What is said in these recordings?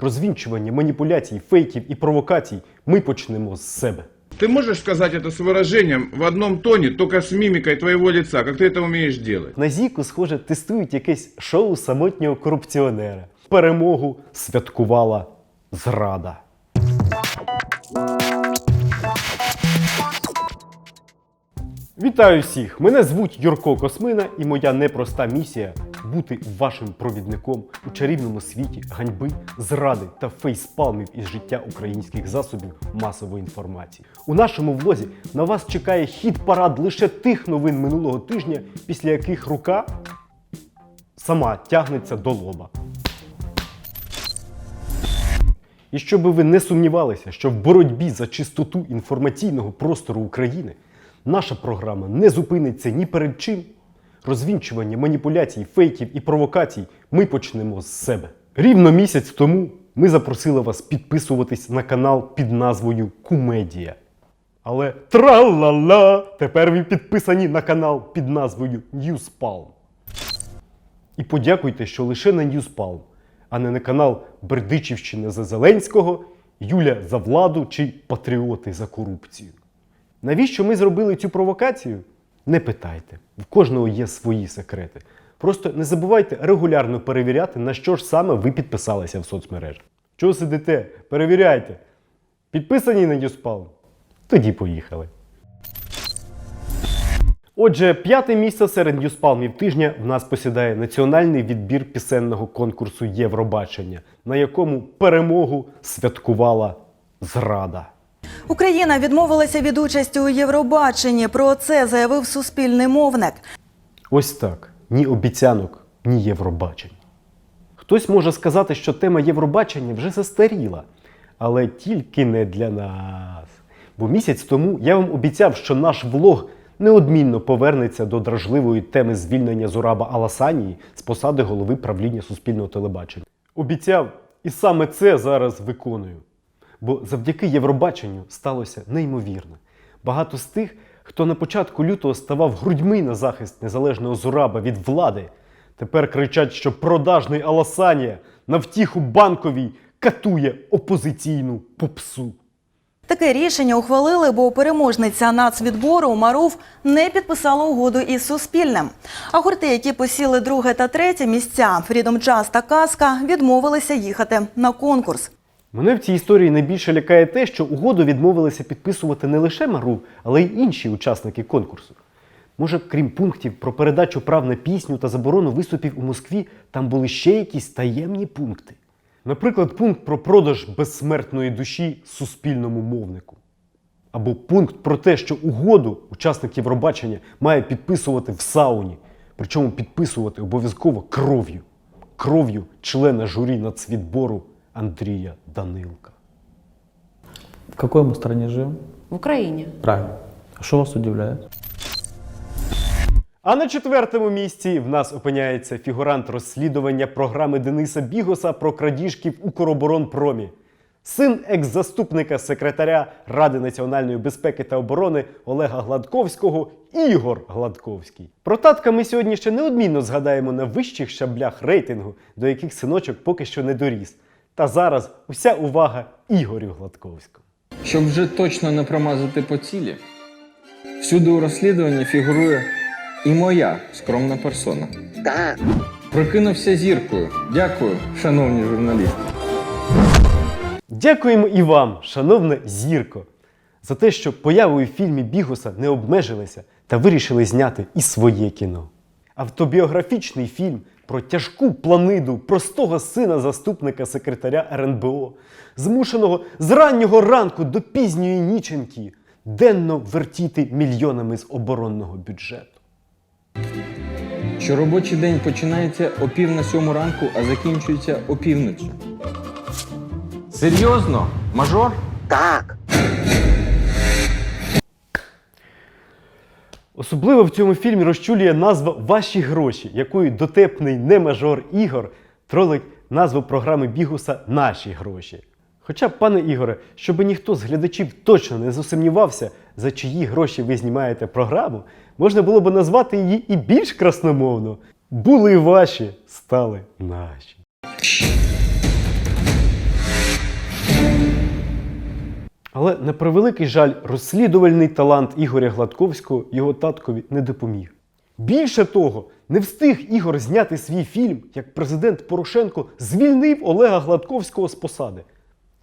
Розвінчування маніпуляцій, фейків і провокацій ми почнемо з себе. Ты можешь сказать это с выражением в одном тоне, только с мимикой твоего лица, как ты это умеешь делать? На Зіку, схоже, тестують якесь шоу самотнього корупціонера. Перемогу святкувала зрада. Вітаю всіх! Мене звуть Юрко Космина, і моя непроста місія бути вашим провідником у чарівному світі ганьби, зради та фейспалмів із життя українських засобів масової інформації. У нашому влозі на вас чекає хід парад лише тих новин минулого тижня, після яких рука сама тягнеться до лоба. І щоб ви не сумнівалися, що в боротьбі за чистоту інформаційного простору України наша програма не зупиниться ні перед чим. Розвінчування маніпуляцій, фейків і провокацій ми почнемо з себе. Рівно місяць тому ми запросили вас підписуватись на канал під назвою Кумедія. Але тра-ла-ла! Тепер ви підписані на канал під назвою Newspalm. І подякуйте, що лише на Ньюспалм, а не на канал Бердичівщина за Зеленського, Юля за владу чи Патріоти за корупцію. Навіщо ми зробили цю провокацію? Не питайте. В кожного є свої секрети. Просто не забувайте регулярно перевіряти, на що ж саме ви підписалися в соцмережах. Чого сидите? Перевіряйте. Підписані на Ньюспалм? Тоді поїхали. Отже, п'яте місце серед ньюспалмів тижня в нас посідає національний відбір пісенного конкурсу Євробачення, на якому перемогу святкувала зрада. Україна відмовилася від участі у Євробаченні. Про це заявив суспільний мовник. Ось так: ні обіцянок, ні Євробачень. Хтось може сказати, що тема Євробачення вже застаріла, але тільки не для нас. Бо місяць тому я вам обіцяв, що наш влог неодмінно повернеться до дражливої теми звільнення Зураба Аласанії з посади голови правління суспільного телебачення. Обіцяв, і саме це зараз виконую. Бо завдяки Євробаченню сталося неймовірне. Багато з тих, хто на початку лютого ставав грудьми на захист незалежного Зураба від влади, тепер кричать, що продажний Аласанія на втіху банковій катує опозиційну попсу. Таке рішення ухвалили, бо переможниця нацвідбору Маруф не підписала угоду із Суспільним. А гурти, які посіли друге та третє місця Freedom Jazz та Казка, відмовилися їхати на конкурс. Мене в цій історії найбільше лякає те, що угоду відмовилися підписувати не лише Мару, але й інші учасники конкурсу. Може, крім пунктів про передачу прав на пісню та заборону виступів у Москві, там були ще якісь таємні пункти. Наприклад, пункт про продаж безсмертної душі суспільному мовнику. Або пункт про те, що угоду учасник Євробачення має підписувати в сауні, причому підписувати обов'язково кров'ю. Кров'ю члена журі нацвідбору Андрія Данилка. В какой мы стране живем? В Україні. Правильно. А что вас удивляет? А на четвертому місці в нас опиняється фігурант розслідування програми Дениса Бігоса про крадіжки в Укроборонпромі. Син екс-заступника секретаря Ради національної безпеки та оборони Олега Гладковського Ігор Гладковський. Про татка ми сьогодні ще неодмінно згадаємо на вищих щаблях рейтингу, до яких синочок поки що не доріс. Та зараз уся увага Ігорю Гладковському. Щоб вже точно не промазати по цілі, всюди у розслідуванні фігурує і моя скромна персона. Так. Прокинувся зіркою. Дякую, шановні журналісти. Дякуємо і вам, шановна зірко, за те, що появою в фільмі Бігуса не обмежилися та вирішили зняти і своє кіно. Автобіографічний фільм про тяжку планиду простого сина заступника секретаря РНБО, змушеного з раннього ранку до пізньої ніченьки денно вертіти мільйонами з оборонного бюджету. Що робочий день починається о пів на сьому ранку, а закінчується о півночі. Серйозно? Мажор? Особливо в цьому фільмі розчулює назва Ваші гроші, якою дотепний немажор Ігор тролить назву програми Бігуса Наші гроші. Хоча, пане Ігоре, щоб ніхто з глядачів точно не засумнівався, за чиї гроші ви знімаєте програму, можна було б назвати її і більш красномовно. Були ваші, стали наші. Але на превеликий жаль, розслідувальний талант Ігоря Гладковського його таткові не допоміг. Більше того, не встиг Ігор зняти свій фільм, як президент Порошенко звільнив Олега Гладковського з посади.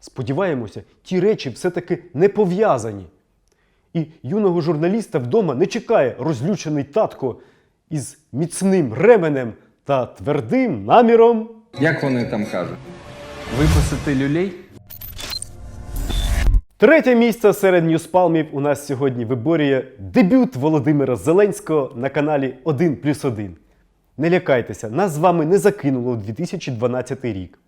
Сподіваємося, ті речі все-таки не пов'язані. І юного журналіста вдома не чекає розлючений татко із міцним ременем та твердим наміром. Як вони там кажуть? Виписати люлей? Третє місце серед ньюспалмів у нас сьогодні виборює дебют Володимира Зеленського на каналі 1 плюс 1. Не лякайтеся, нас з вами не закинуло у 2012 рік.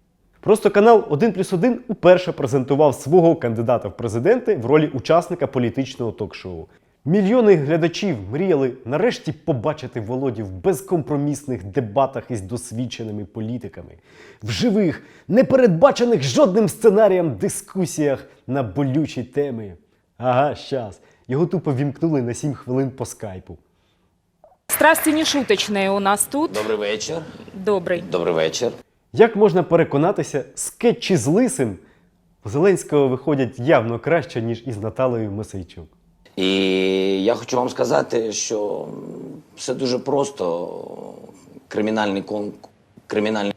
Просто канал 1 плюс 1 уперше презентував свого кандидата в президенти в ролі учасника політичного ток-шоу. Мільйони глядачів мріяли нарешті побачити Володю в безкомпромісних дебатах із досвідченими політиками, в живих, непередбачених жодним сценарієм дискусіях на болючі теми. Ага, щас. Його тупо вімкнули на 7 хвилин по скайпу. Страсти не шуточные у нас тут. Добрий вечір. Добрый. Добрий вечір. Як можна переконатися, скетчі з лисим у Зеленського виходять явно краще, ніж із Наталею Мосейчук. І я хочу вам сказати, що все дуже просто. Кримінальний кон... кримінальний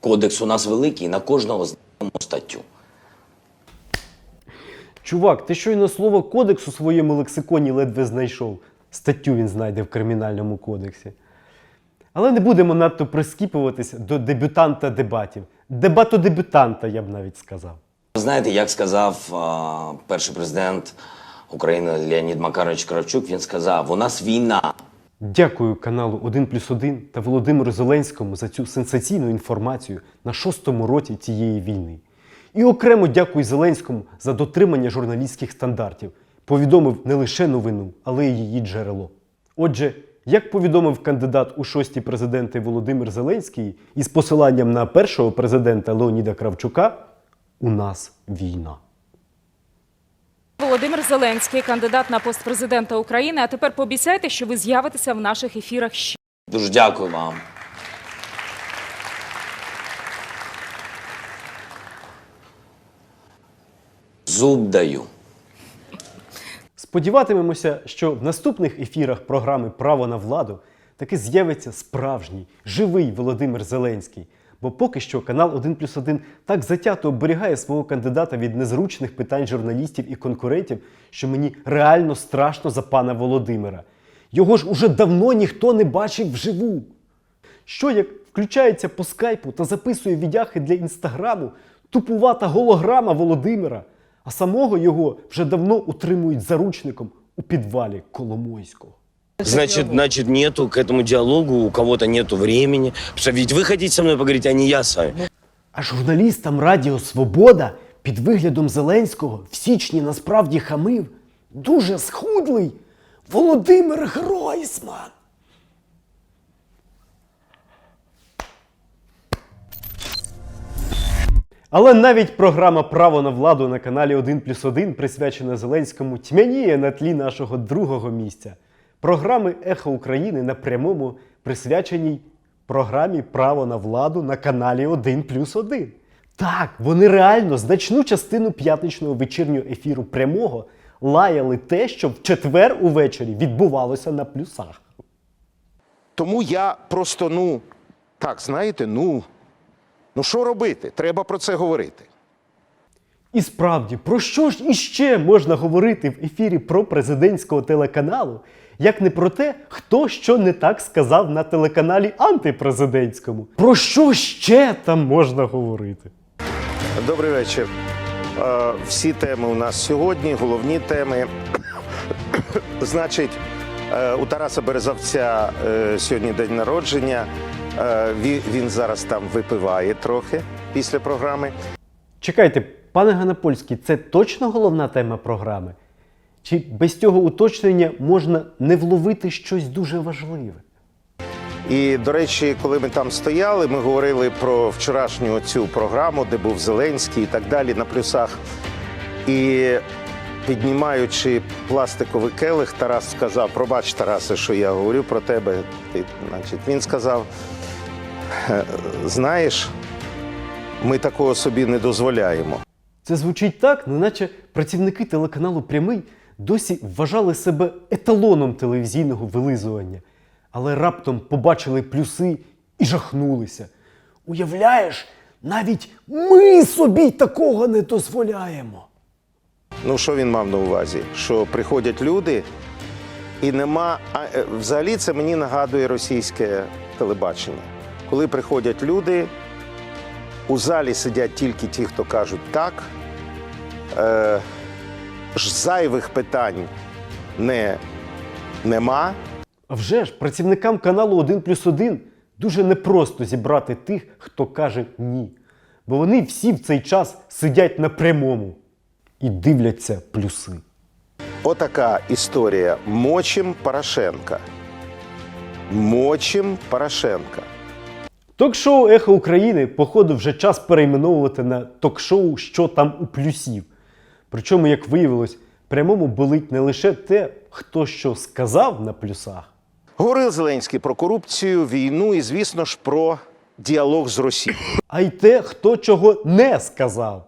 кодекс у нас великий, на кожного знаємо статтю. Чувак, ти щойно слово кодекс у своєму лексиконі ледве знайшов. Статтю він знайде в кримінальному кодексі. Але не будемо надто прискіпуватися до дебютанта дебатів. Дебатодебютанта, я б навіть сказав. Знаєте, як сказав а, перший президент України Леонід Макарович Кравчук, він сказав: у нас війна. Дякую каналу 1 плюс 1 та Володимиру Зеленському за цю сенсаційну інформацію на шостому році цієї війни. І окремо дякую Зеленському за дотримання журналістських стандартів. Повідомив не лише новину, але й її джерело. Отже, як повідомив кандидат у шості президенти Володимир Зеленський із посиланням на першого президента Леоніда Кравчука, у нас війна. Володимир Зеленський, кандидат на пост президента України. А тепер пообіцяйте, що ви з'явитеся в наших ефірах ще. Дуже дякую вам. Зуб даю. Сподіватимемося, що в наступних ефірах програми Право на владу таки з'явиться справжній, живий Володимир Зеленський. Бо поки що канал 1 плюс 1 так затято оберігає свого кандидата від незручних питань журналістів і конкурентів, що мені реально страшно за пана Володимира. Його ж уже давно ніхто не бачив вживу. Що як включається по скайпу та записує відяхи для інстаграму тупувата голограма Володимира, а самого його вже давно утримують заручником у підвалі Коломойського. Значит, значит, нету к этому диалогу, у кого-то нету времени. Потому что ведь вы хотите со мной поговорить, а не я с вами. А журналістам Радіо Свобода під виглядом Зеленського в січні насправді хамив дуже схудлий Володимир Гройсман. Але навіть програма Право на владу на каналі 1 плюс 1, присвячена Зеленському, тьмяніє на тлі нашого другого місця. Програми Ехо України на прямому присвяченій програмі Право на владу на каналі 1 плюс 1. Так, вони реально значну частину п'ятничного вечірнього ефіру прямого лаяли те, що в четвер увечері відбувалося на плюсах. Тому я просто, ну, так, знаєте, ну, ну що робити? Треба про це говорити. І справді, про що ж іще можна говорити в ефірі про президентського телеканалу, як не про те, хто що не так сказав на телеканалі антипрезидентському? Про що ще там можна говорити? Добрий вечір. Е, Всі теми у нас сьогодні, головні теми. Значить, е, у Тараса Березавця е, сьогодні день народження. Е, ві- Він зараз там випиває трохи після програми. Чекайте, пане Ганапольський, це точно головна тема програми? Чи без цього уточнення можна не вловити щось дуже важливе? І, до речі, коли ми там стояли, ми говорили про вчорашню цю програму, де був Зеленський і так далі на плюсах. І піднімаючи пластиковий келих, Тарас сказав: пробач, Тарасе, що я говорю про тебе. Ти, значить, він сказав: «Е, знаєш, ми такого собі не дозволяємо. Це звучить так, неначе працівники телеканалу Прямий досі вважали себе еталоном телевізійного вилизування, але раптом побачили плюси і жахнулися. Уявляєш, навіть ми собі такого не дозволяємо. Ну, що він мав на увазі? Що приходять люди, і нема. А е, взагалі це мені нагадує російське телебачення. Коли приходять люди, у залі сидять тільки ті, хто кажуть так. Е, зайвих питань не, нема. А вже ж працівникам каналу 1 плюс 1 дуже непросто зібрати тих, хто каже ні. Бо вони всі в цей час сидять на прямому і дивляться плюси. Отака історія. Мочим Порошенка. Мочим Порошенка. Ток-шоу Ехо України, походу, вже час перейменовувати на ток-шоу Що там у плюсів. Причому, як виявилось, прямому болить не лише те, хто що сказав на плюсах, Говорив Зеленський про корупцію, війну і, звісно ж, про діалог з Росією. а й те, хто чого не сказав.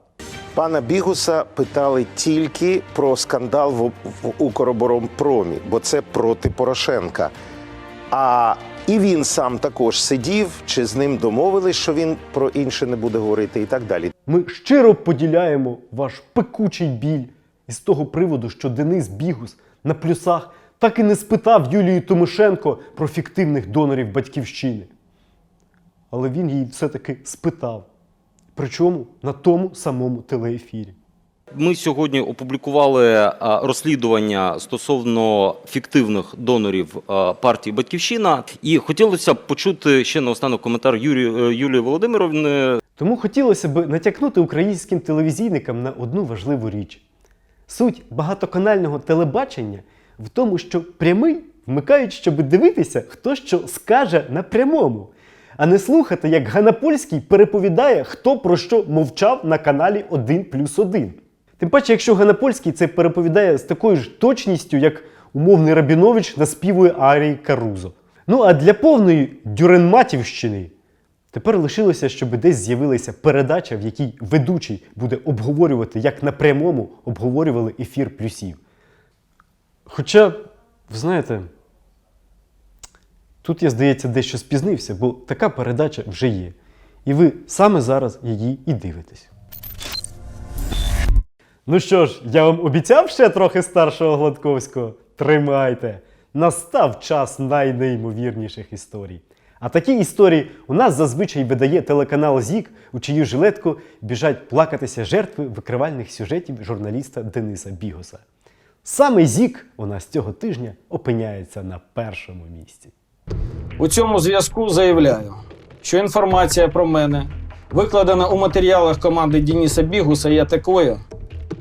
Пана Бігуса питали тільки про скандал в, в Укроборонпромі, бо це проти Порошенка. А і він сам також сидів, чи з ним домовились, що він про інше не буде говорити, і так далі. Ми щиро поділяємо ваш пекучий біль із того приводу, що Денис Бігус на плюсах так і не спитав Юлію Тимошенко про фіктивних донорів батьківщини. Але він її все-таки спитав. Причому на тому самому телеефірі. Ми сьогодні опублікували розслідування стосовно фіктивних донорів партії Батьківщина, і хотілося б почути ще наостанок коментар Юрі, е, Юлії Володимировни. Тому хотілося б натякнути українським телевізійникам на одну важливу річ. Суть багатоканального телебачення в тому, що прямий вмикають, щоб дивитися, хто що скаже на прямому, а не слухати, як Ганапольський переповідає, хто про що мовчав на каналі 1 плюс 1. Тим паче, якщо Ганапольський це переповідає з такою ж точністю, як умовний Рабінович наспівує арії Карузо. Ну а для повної дюренматівщини Тепер лишилося, щоб десь з'явилася передача, в якій ведучий буде обговорювати, як на прямому обговорювали ефір плюсів. Хоча, ви знаєте, тут я, здається, дещо спізнився, бо така передача вже є. І ви саме зараз її і дивитесь. Ну що ж, я вам обіцяв ще трохи старшого Гладковського? Тримайте! Настав час найнеймовірніших історій. А такі історії у нас зазвичай видає телеканал ЗІК, у чию жилетку біжать плакатися жертви викривальних сюжетів журналіста Дениса Бігоса. Саме ЗІК у нас цього тижня опиняється на першому місці. У цьому зв'язку заявляю, що інформація про мене, викладена у матеріалах команди Дініса Бігуса, є такою,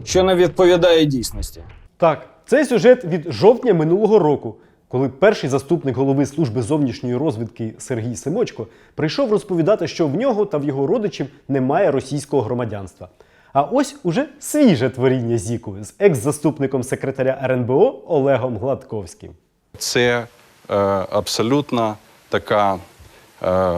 що не відповідає дійсності. Так, це сюжет від жовтня минулого року, коли перший заступник голови служби зовнішньої розвідки Сергій Симочко прийшов розповідати, що в нього та в його родичів немає російського громадянства. А ось уже свіже творіння Зіку з екс-заступником секретаря РНБО Олегом Гладковським. Це е, абсолютно така е,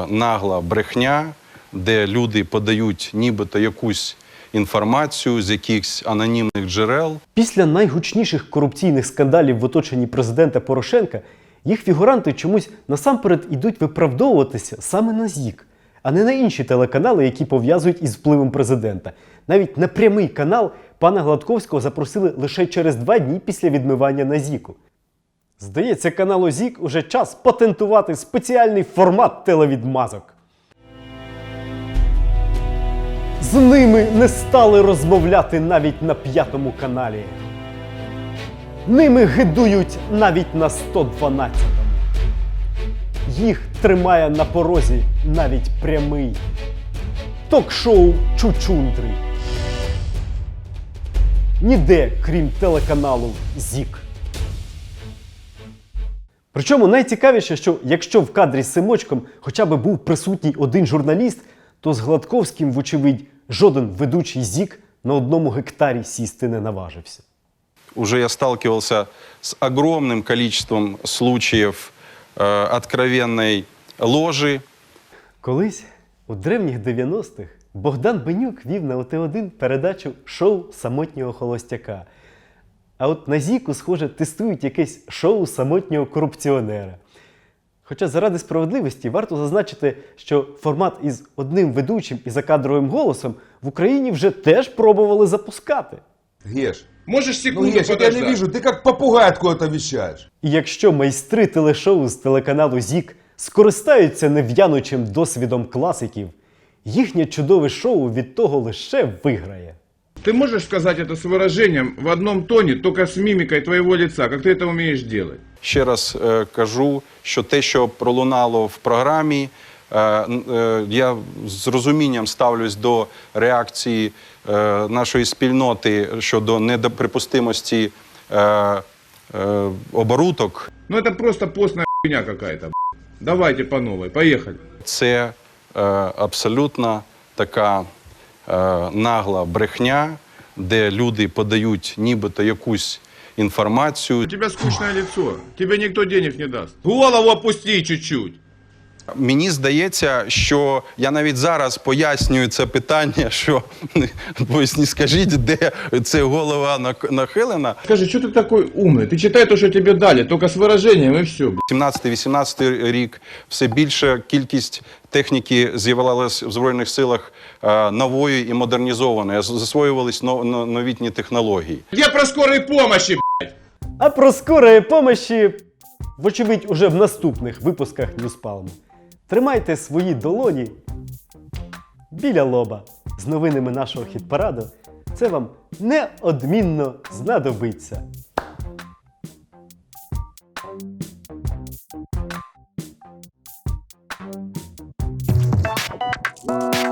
нагла брехня, де люди подають нібито якусь інформацію з якихось анонімних джерел. Після найгучніших корупційних скандалів в оточенні президента Порошенка їх фігуранти чомусь насамперед ідуть виправдовуватися саме на ЗІК, а не на інші телеканали, які пов'язують із впливом президента. Навіть на прямий канал пана Гладковського запросили лише через два дні після відмивання на ЗІКу. Здається, каналу ЗІК уже час патентувати спеціальний формат телевідмазок. З ними не стали розмовляти навіть на п'ятому каналі. Ними гидують навіть на 112-му. Їх тримає на порозі навіть прямий ток-шоу Чучундри. Ніде, крім телеканалу ЗІК. Причому найцікавіше, що якщо в кадрі з Симочком хоча б був присутній один журналіст, то з Гладковським, вочевидь, жоден ведучий ЗІК на одному гектарі сісти не наважився. Уже я сталкивался с огромным количеством случаев э, откровенной ложи, Колись у древніх 90-х Богдан Бенюк вів на ОТ1 передачу шоу самотнього холостяка. А от на Зіку, схоже, тестують якесь шоу самотнього корупціонера. Хоча заради справедливості варто зазначити, що формат із одним ведучим і закадровим голосом в Україні вже теж пробували запускати. Геш, Можешь ну секунду Геш, я тебя не вижу, ты как попугай откуда-то вещаешь. І якщо майстри телешоу з телеканалу ЗІК скористаються нев'янучим досвідом класиків, їхнє чудове шоу від того лише виграє. Ты можешь сказать это с выражением в одном тоне, только с мимикой твоего лица, как ты это умеешь делать? Ще раз е, кажу, що те, що пролунало в програмі, е, н- е, я з розумінням ставлюсь до реакції е, нашої спільноти щодо недоприпустимості е, е, оборудок. Ну это просто постная хуйня какая-то. б***ь. Давайте по новой, поехали. Це е, абсолютно така е, нагла брехня, де люди подають нібито якусь У інформацію. скучне лицо, тебе ніхто денег не дасть. Голову опусти чуть-чуть. Мені здається, що я навіть зараз пояснюю це питання, що ось не скажіть, де це голова нак- нахилена. Скажи, что ты такой умный? Ты читай то, что тебе дали, только с выражением и все. 17-18 рік все більша кількість техніки з'явилася в збройних силах е, нової і модернізованої. Засвоювались но- но- новітні технології. Я про скорой помощи, б***ь. А про скорої помощі, вочевидь, уже в наступних випусках Ньюспалму. Тримайте свої долоні біля лоба з новинами нашого хіт-параду. Це вам неодмінно знадобиться. you